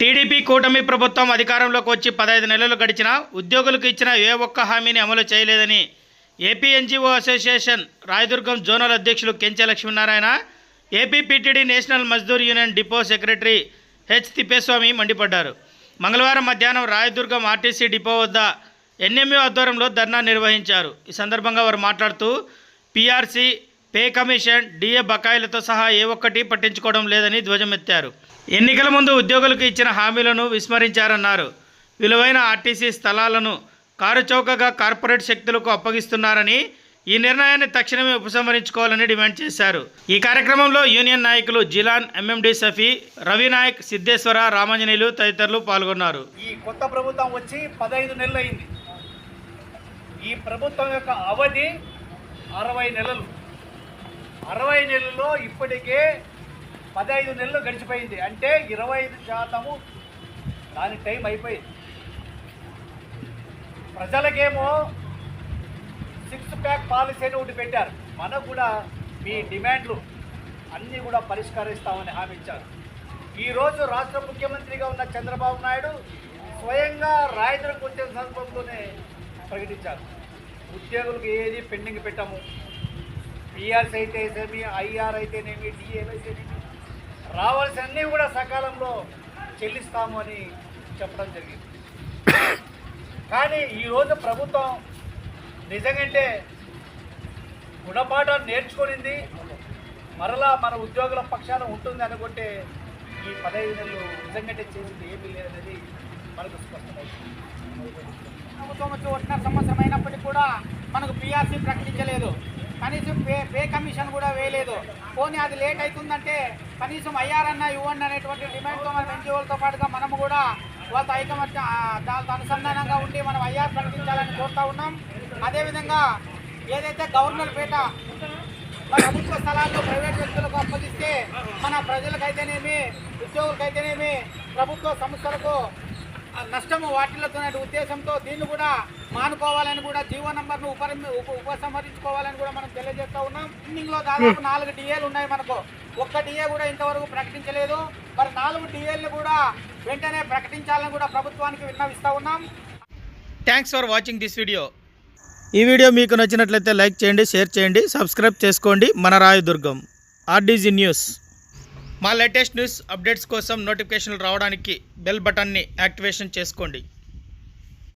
TDP కూటమి ప్రభుత్వం అధికారంలోకి వచ్చి పదహైదు నెలలు గడిచినా ఉద్యోగులకు ఇచ్చిన ఏ ఒక్క హామీని అమలు చేయలేదని ఏపీఎన్జిఓ అసోసియేషన్ రాయదుర్గం జోనల్ అధ్యక్షులు Kenche Lakshminarayana APPTD national Mazdoor union depot secretary H Thippeswamy మండిపడ్డారు. మంగళవారం మధ్యాహ్నం రాయదుర్గం ఆర్టీసీ డిపో వద్ద ఎన్ఎంయూ ఆధ్వర్యంలో ధర్నా నిర్వహించారు. ఈ సందర్భంగా వారు మాట్లాడుతూ పీఆర్సీ పే కమిషన్ డిఏ బకాయిలతో సహా ఏ ఒక్కటి పట్టించుకోవడం లేదని ధ్వజమెత్తారు. ఎన్నికల ముందు ఉద్యోగులకు ఇచ్చిన హామీలను విస్మరించారన్నారు. విలువైన ఆర్టీసీ స్థలాలను కారుచౌకగా కార్పొరేట్ శక్తులకు అప్పగిస్తున్నారని ఈ నిర్ణయాన్ని తక్షణమే ఉపసంహరించుకోవాలని డిమాండ్ చేశారు. ఈ కార్యక్రమంలో యూనియన్ నాయకులు జిలాన్ ఎంఎండి సఫీ రవినాయక్ సిద్ధేశ్వర రామాంజనేయులు తదితరులు పాల్గొన్నారు. ఈ కొత్త ప్రభుత్వం వచ్చి పదహైదు నెలలు అయింది ఈ ప్రభుత్వం యొక్క అవధి అరవై నెలలు. అరవై నెలల్లో ఇప్పటికే పదహైదు నెలలు గడిచిపోయింది. అంటే ఇరవై ఐదు శాతము దాని టైం అయిపోయింది. ప్రజలకేమో సిక్స్ ప్యాక్ పాలసీ అని ఒకటి పెట్టారు. మనకు కూడా మీ డిమాండ్లు అన్నీ కూడా పరిష్కరిస్తామని హామీ ఇచ్చారు. ఈరోజు రాష్ట్ర ముఖ్యమంత్రిగా ఉన్న చంద్రబాబు నాయుడు స్వయంగా రాయదుర్గం వచ్చిన సందర్భంలోనే ప్రకటించారు. ఉద్యోగులకు ఏది పెండింగ్ పెట్టాము? పిఆర్స్ అయితే అయితేనేమి ఐఆర్ అయితేనేమి డిఏలు అయితేనేమి రావాల్సినన్నీ కూడా సకాలంలో చెల్లిస్తాము అని చెప్పడం జరిగింది. కానీ ఈరోజు ప్రభుత్వం నిజంగంటే గుణపాఠాలు నేర్చుకునింది మరలా మన ఉద్యోగుల పక్షాన ఉంటుంది అనుకుంటే ఈ పదహైదు నెలలు నిజంగానే చేసింది ఏమీ లేదనేది మనకు స్పష్టమవుతుంది ప్రభుత్వం వచ్చి వచ్చిన సంవత్సరం అయినప్పటికీ కూడా మనకు పిఆర్సీ ప్రకటించలేదు. కనీసం పే పే కమిషన్ కూడా వేయలేదు. పోనీ అది లేట్ అవుతుందంటే కనీసం అయ్యారన్నా ఇవ్వండి అనేటువంటి డిమాండ్తో మన ఎన్జిఓలతో పాటుగా మనము కూడా వాళ్ళతో ఐకమత్య దాంతో అనుసంధానంగా ఉండి మనం ఐఆర్ ప్రకటించాలని కోరుతా ఉన్నాం. అదేవిధంగా ఏదైతే గవర్నర్ పేట ప్రభుత్వ స్థలాల్లో ప్రైవేట్ వ్యక్తులకు అప్పగిస్తే మన ప్రజలకైతేనేమి ఉద్యోగులకైతేనేమి ప్రభుత్వ సంస్థలకు నష్టము వాటిల్లుతున్న ఉద్దేశంతో దీన్ని కూడా మానుకోవాలని కూడా జీవో నంబర్ను ఉప ఉపసంహరించుకోవాలని కూడా మనం తెలియజేస్తా ఉన్నాం. లో దాదాపు నాలుగు డిఏలు ఉన్నాయి మనకు. ఒక్క డిఏ కూడా ఇంతవరకు ప్రకటించలేదు. మరి నాలుగు డిఏలు కూడా వెంటనే ప్రకటించాలని కూడా ప్రభుత్వానికి విన్నవిస్తా ఉన్నాం. Thanks for watching this video ఈ వీడియో మీకు నచ్చినట్లయితే లైక్ చేయండి షేర్ చేయండి సబ్స్క్రైబ్ చేసుకోండి. మన రాయదుర్గం ఆర్డీజీ న్యూస్ మా లేటెస్ట్ న్యూస్ అప్డేట్స్ కోసం నోటిఫికేషన్లు రావడానికి బెల్ బటన్ని యాక్టివేషన్ చేసుకోండి.